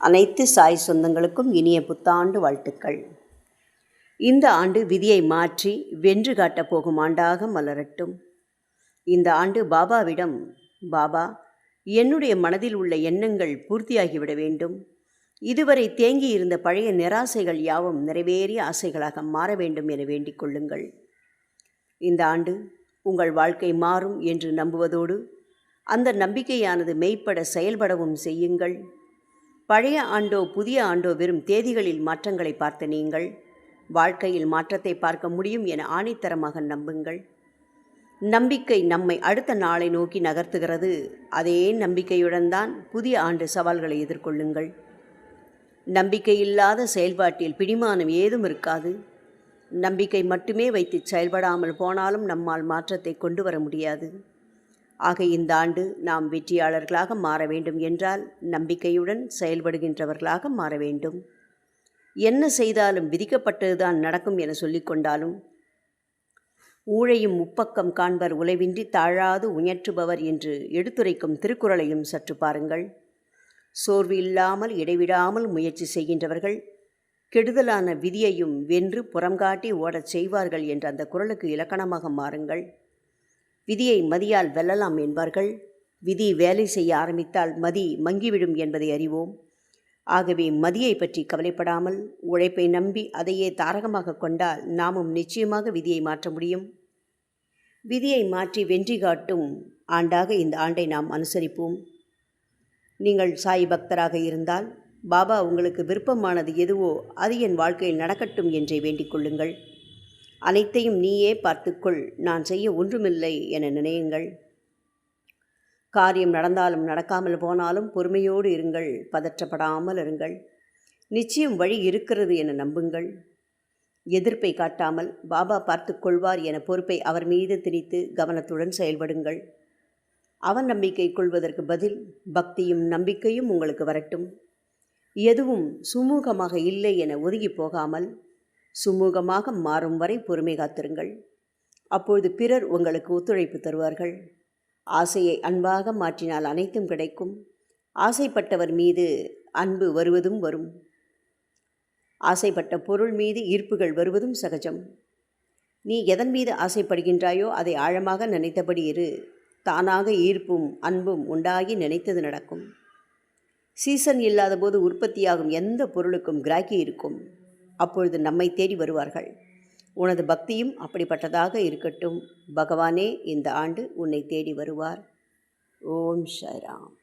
அனைத்து சாய் சொந்தங்களுக்கும் இனிய புத்தாண்டு வாழ்த்துக்கள். இந்த ஆண்டு விதியை மாற்றி வென்று காட்டப் போகும் ஆண்டாக மலரட்டும். இந்த ஆண்டு பாபாவிடம் பாபா என்னுடைய மனதில் உள்ள எண்ணங்கள் பூர்த்தியாகிவிட வேண்டும். இதுவரை தேங்கி இருந்த பழைய நிராசைகள் யாவும் நிறைவேறிய ஆசைகளாக மாற வேண்டும் என வேண்டிக் கொள்ளுங்கள். இந்த ஆண்டு உங்கள் வாழ்க்கை மாறும் என்று நம்புவதோடு அந்த நம்பிக்கையானது மெய்ப்பட செயல்படவும் செய்யுங்கள். பழைய ஆண்டோ புதிய ஆண்டோ வெறும் தேதிகளில் மாற்றங்களை பார்த்த நீங்கள் வாழ்க்கையில் மாற்றத்தை பார்க்க முடியும் என ஆணைத்தரமாக நம்புங்கள். நம்பிக்கை நம்மை அடுத்த நாளை நோக்கி நகர்த்துகிறது. அதே நம்பிக்கையுடன் தான் புதிய ஆண்டு சவால்களை எதிர்கொள்ளுங்கள். நம்பிக்கையில்லாத செயல்பாட்டில் பிடிமானம் ஏதும் இருக்காது. நம்பிக்கை மட்டுமே வைத்து செயல்படாமல் போனாலும் நம்மால் மாற்றத்தை கொண்டு வர முடியாது. ஆக இந்த ஆண்டு நாம் வெற்றியாளர்களாக மாற வேண்டும் என்றால் நம்பிக்கையுடன் செயல்படுகின்றவர்களாக மாற வேண்டும். என்ன செய்தாலும் விதிக்கப்பட்டதுதான் நடக்கும் என சொல்லிக்கொண்டாலும் ஊழையும் முப்பக்கம் காண்பர் உழைவின்றி தாழாது உயற்றுபவர் என்று எடுத்துரைக்கும் திருக்குறளையும் சற்று பாருங்கள். சோர்வு இல்லாமல் இடைவிடாமல் முயற்சி செய்கின்றவர்கள் கெடுதலான விதியையும் வென்று புறங்காட்டி ஓடச் செய்வார்கள் என்ற அந்த குரலுக்கு இலக்கணமாக மாறுங்கள். விதியை மதியால் வெல்லலாம் என்பார்கள். விதி வேலை செய்ய ஆரம்பித்தால் மதி மங்கிவிடும் என்பதை அறிவோம். ஆகவே மதியை பற்றி கவலைப்படாமல் உழைப்பை நம்பி அதையே தாரகமாக கொண்டால் நாமும் நிச்சயமாக விதியை மாற்ற முடியும். விதியை மாற்றி வென்றி காட்டும் ஆண்டாக இந்த ஆண்டை நாம் அனுசரிப்போம். நீங்கள் சாய் பக்தராக இருந்தால் பாபா உங்களுக்கு விருப்பமானது எதுவோ அது என் வாழ்க்கையில் நடக்கட்டும் என்றே வேண்டிக் கொள்ளுங்கள். அனைத்தையும் நீயே பார்த்துக்கொள். நான் செய்ய ஒன்றுமில்லை என நினையுங்கள். காரியம் நடந்தாலும் நடக்காமல் போனாலும் பொறுமையோடு இருங்கள். பதற்றப்படாமல் இருங்கள். நிச்சயம் வழி இருக்கிறது என நம்புங்கள். எதிர்ப்பை காட்டாமல் பாபா பார்த்து கொள்வார் என பொறுப்பை அவர் மீது திணித்து கவனத்துடன் செயல்படுங்கள். அவன் நம்பிக்கை கொள்வதற்கு பதில் பக்தியும் நம்பிக்கையும் உங்களுக்கு வரட்டும். எதுவும் சுமூகமாக இல்லை என ஒதுங்கி போகாமல் சுமூகமாக மாறும் வரை பொறுமை காத்திருங்கள். அப்பொழுது பிறர் உங்களுக்கு ஒத்துழைப்பு தருவார்கள். ஆசையை அன்பாக மாற்றினால் அனைத்தும் கிடைக்கும். ஆசைப்பட்டவர் மீது அன்பு வருவதும் வரும். ஆசைப்பட்ட பொருள் மீது ஈர்ப்புகள் வருவதும் சகஜம். நீ எதன் மீது ஆசைப்படுகின்றாயோ அதை ஆழமாக நினைத்தபடி இரு. தானாக ஈர்ப்பும் அன்பும் உண்டாகி நினைத்தது நடக்கும். சீசன் இல்லாத போது உற்பத்தியாகும் எந்த பொருளுக்கும் கிராக்கி இருக்கும். அப்பொழுது நம்மை தேடி வருவார்கள். உனது பக்தியும் அப்படிப்பட்டதாக இருக்கட்டும். பகவானே இந்த ஆண்டு உன்னை தேடி வருவார். ஓம் ஷராம்